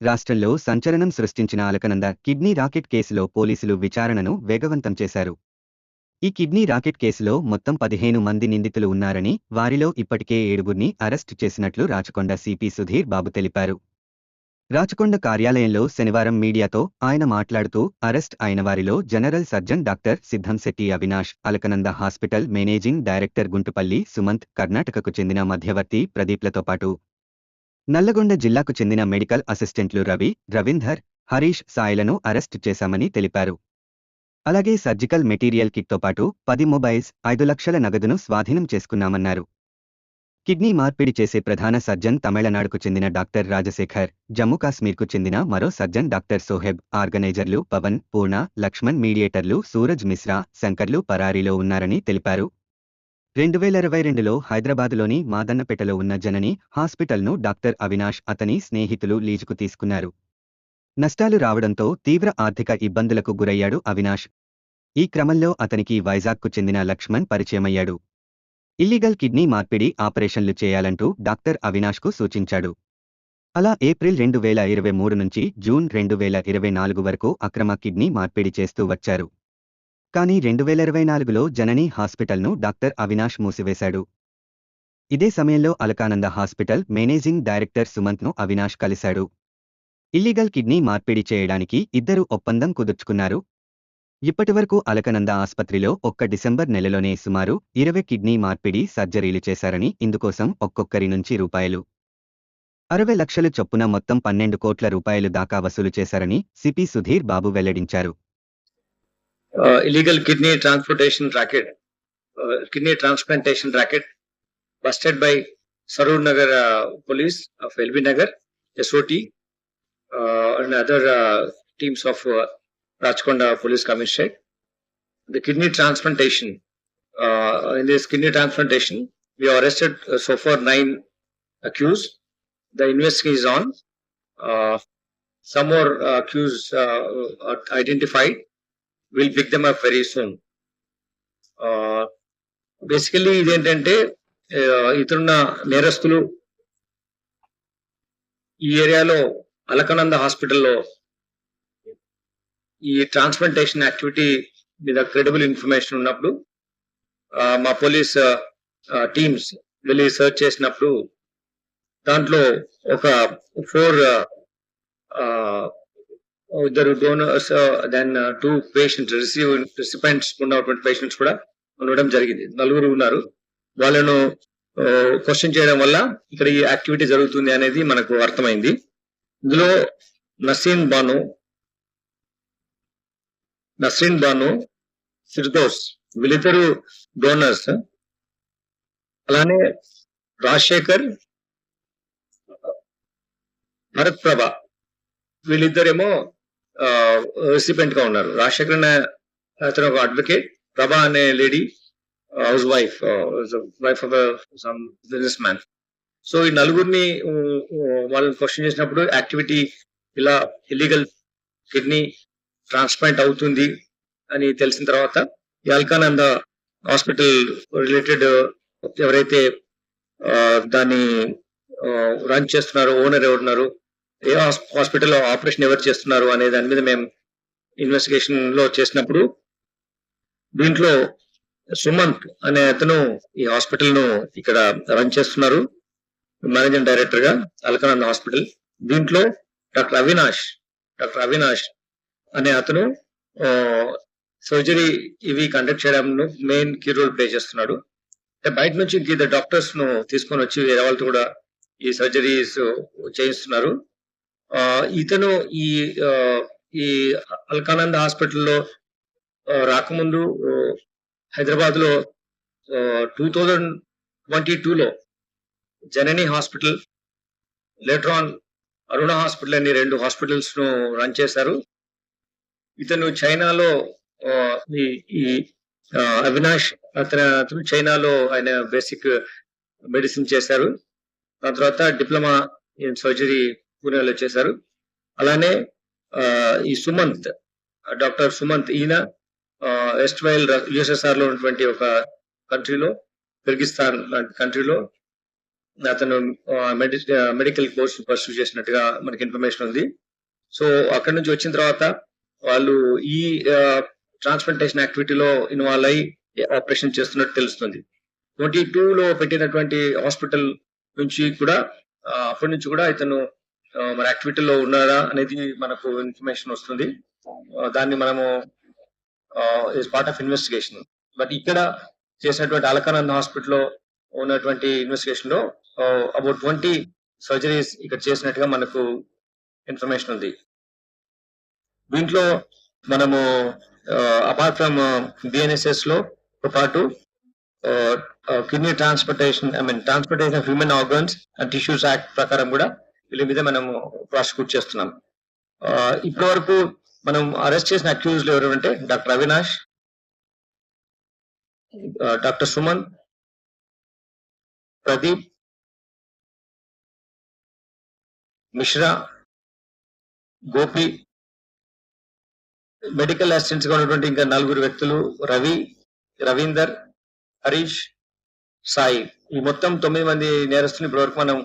రాష్ట్రంలో సంచలనం సృష్టించిన అలకనంద కిడ్నీ రాకెట్ కేసులో పోలీసులు విచారణను వేగవంతం చేశారు. ఈ కిడ్నీ రాకెట్ కేసులో మొత్తం పదిహేను మంది నిందితులు ఉన్నారని వారిలో ఇప్పటికే ఏడుగురిని అరెస్టు చేసినట్లు రాచకొండ సిపి సుధీర్ బాబు తెలిపారు. రాచకొండ కార్యాలయంలో శనివారం మీడియాతో ఆయన మాట్లాడుతూ అరెస్ట్ అయిన వారిలో general surgeon doctor Siddham Shetty Avinash Alakananda hospital managing director Guntupalli Sumanth కర్ణాటకకు చెందిన మధ్యవర్తి ప్రదీప్లతో పాటు నల్లగొండ జిల్లాకు చెందిన మెడికల్ అసిస్టెంట్లు రవి రవీందర్ హరీష్ సాయిలను అరెస్టు చేశామని తెలిపారు. అలాగే సర్జికల్ మెటీరియల్ కిట్తో పాటు పది మొబైల్స్ ఐదు లక్షల నగదును స్వాధీనం చేసుకున్నామన్నారు. కిడ్నీ మార్పిడి చేసే ప్రధాన సర్జన్ తమిళనాడుకు చెందిన డాక్టర్ రాజశేఖర్ జమ్మూ కాశ్మీర్కు చెందిన మరో సర్జన్ డాక్టర్ సోహెబ్ ఆర్గనైజర్లు పవన్ పూర్ణ లక్ష్మణ్ మీడియేటర్లు సూరజ్ మిశ్రా శంకర్లు పరారీలో ఉన్నారని తెలిపారు. రెండు వేల ఇరవై రెండులో హైదరాబాదులోని మాదన్నపేటలో ఉన్న జనని హాస్పిటల్ను డాక్టర్ అవినాష్ అతని స్నేహితులు లీజుకు తీసుకున్నారు. నష్టాలు రావడంతో తీవ్ర ఆర్థిక ఇబ్బందులకు గురయ్యాడు అవినాష్. ఈ క్రమంలో అతనికి వైజాగ్కు చెందిన లక్ష్మణ్ పరిచయమయ్యాడు. ఇల్లీగల్ కిడ్నీ మార్పిడి ఆపరేషన్లు చేయాలంటూ డాక్టర్ అవినాష్కు సూచించాడు. అలా ఏప్రిల్ రెండు వేల ఇరవై మూడు నుంచి జూన్ రెండు వేల ఇరవై నాలుగు వరకు అక్రమ కిడ్నీ మార్పిడి చేస్తూ వచ్చారు. కానీ రెండు వేల ఇరవై నాలుగులో జనని హాస్పిటల్ను డాక్టర్ అవినాష్ మూసివేశాడు. ఇదే సమయంలో అలకానంద హాస్పిటల్ మేనేజింగ్ డైరెక్టర్ సుమంత్ను అవినాష్ కలిశాడు. ఇల్లీగల్ కిడ్నీ మార్పిడి చేయడానికి ఇద్దరు ఒప్పందం కుదుర్చుకున్నారు. ఇప్పటివరకు అలకనంద ఆస్పత్రిలో ఒక్క డిసెంబర్ నెలలోనే సుమారు ఇరవై కిడ్నీ మార్పిడి సర్జరీలు చేశారని ఇందుకోసం ఒక్కొక్కరి నుంచి రూపాయలు. అరవై లక్షలు చొప్పున మొత్తం పన్నెండు కోట్ల రూపాయలు దాకా వసూలు చేశారని సిపి సుధీర్ బాబు వెల్లడించారు. Uh, illegal kidney transportation racket, uh, kidney transplantation racket busted by Sarur Nagar uh, police of LB Nagar, SOT, uh, and other uh, teams of uh, Rajkonda Police Commissionerate. The kidney transplantation, uh, in this kidney transplantation, we have arrested uh, so far nine accused. The investigation is on. Uh, some more uh, accused uh, are identified. Will pick them up very soon basically ఇదేంటంటే uh, ఇతరున్న నేరస్తులు ఈ ఏరియాలో అలకనంద హాస్పిటల్లో ఈ transplantation activity మీద credible information ఉన్నప్పుడు మా పోలీస్ టీమ్స్ వెళ్ళి సర్చ్ చేసినప్పుడు దాంట్లో ఒక ఫోర్ ఇద్దరు donors then two patients receive recipients ఉన్నటువంటి పేషెంట్స్ కూడా ఉండడం జరిగింది. నలుగురు ఉన్నారు. వాళ్ళను uh, క్వశ్చన్ చేయడం వల్ల ఇక్కడ ఈ యాక్టివిటీ జరుగుతుంది అనేది మనకు అర్థమైంది. ఇందులో నసీన్ బాను నసీన్ బాను ఫిర్దోస్ వీళ్ళిద్దరు డోనర్స్ అలానే రాజశేఖర్ భరత్ ప్రభ వీళ్ళిద్దరేమో రెసిపెంట్గా ఉన్నారు. రాజశేఖర్ అనే అతను ఒక అడ్వకేట్ ప్రభా అనే lady house wife wife of some business man so ఈ నలుగురిని వాళ్ళని క్వశ్చన్ చేసినప్పుడు యాక్టివిటీ ఇలా ఇల్లీగల్ కిడ్నీ ట్రాన్స్ప్లాంట్ అవుతుంది అని తెలిసిన తర్వాత యాల్కానంద హాస్పిటల్ రిలేటెడ్ ఎవరైతే దాన్ని రన్ చేస్తున్నారో ఓనర్ ఎవరున్నారు ఏ హాస్పిటల్లో ఆపరేషన్ ఎవరు చేస్తున్నారు అనే దాని మీద మేము ఇన్వెస్టిగేషన్లో చేసినప్పుడు దీంట్లో సుమంత్ అనే అతను ఈ హాస్పిటల్ను ఇక్కడ రన్ చేస్తున్నారు. మేనేజింగ్ డైరెక్టర్గా అల్కనంద హాస్పిటల్. దీంట్లో డాక్టర్ అవినాష్ డాక్టర్ అవినాష్ అనే అతను సర్జరీ ఇవి కండక్ట్ చేయడంలో మెయిన్ కీ రోల్ ప్లే చేస్తున్నాడు. అంటే బయట నుంచి ఇంక డాక్టర్స్ను తీసుకొని వచ్చి వేరే వాళ్ళతో కూడా ఈ సర్జరీస్ చేయిస్తున్నారు. ఇతను ఈ ఈ అల్కానంద హాస్పిటల్లో రాకముందు హైదరాబాద్లో టూ థౌజండ్ ట్వంటీ టూలో Janani hospital later on Aruna hospital అని రెండు హాస్పిటల్స్ను రన్ చేశారు. ఇతను చైనాలో ఈ ఈ అవినాష్ అతను అతను చైనాలో ఆయన బేసిక్ మెడిసిన్ చేశారు. దాని తర్వాత డిప్లొమా ఇన్ సర్జరీ పూణేలో చేశారు అలానే ఈ సుమంత్ డాక్టర్ సుమంత్ ఈయన వెస్ట్ వైల్ యుఎస్ఎస్ఆర్లో ఉన్నటువంటి ఒక కంట్రీలో కిర్గిస్తాన్ లాంటి కంట్రీలో అతను మెడికల్ కోర్స్ పర్సూ చేసినట్టుగా మనకి ఇన్ఫర్మేషన్ ఉంది. సో అక్కడి నుంచి వచ్చిన తర్వాత వాళ్ళు ఈ ట్రాన్స్ప్లాంటేషన్ యాక్టివిటీలో ఇన్వాల్వ్ అయ్యి ఆపరేషన్ చేస్తున్నట్టు తెలుస్తుంది. ట్వంటీ టూ లో పెట్టినటువంటి హాస్పిటల్ నుంచి కూడా అప్పటి నుంచి కూడా ఇతను మన యాక్టివిటీలో ఉన్నారా అనేది మనకు ఇన్ఫర్మేషన్ వస్తుంది. దాన్ని మనము is part of investigation but ఇక్కడ చేసినటువంటి అలకానంద్ హాస్పిటల్లో ఉన్నటువంటి ఇన్వెస్టిగేషన్లో అబౌట్ ట్వంటీ సర్జరీస్ ఇక్కడ చేసినట్టుగా మనకు ఇన్ఫర్మేషన్ ఉంది. దీంట్లో మనము అపార్ట్ ఫ్రమ్ బిఎన్ఎస్ఎస్లో పాటు kidney transportation I mean transportation of human organs and tissues act ప్రకారం కూడా వీళ్ళ మీద మనము ప్రాసిక్యూట్ చేస్తున్నాం. ఇప్పటి వరకు మనం అరెస్ట్ చేసిన అక్యూజ్లు ఎవరు అంటే doctor Avinash doctor Suman Pradeep Mishra Gopi medical అసిస్టెంట్స్గా ఉన్నటువంటి ఇంకా నలుగురు వ్యక్తులు రవి రవీందర్ హరీష్ సాయి. ఈ మొత్తం తొమ్మిది మంది నేరస్తులు ఇప్పటివరకు మనం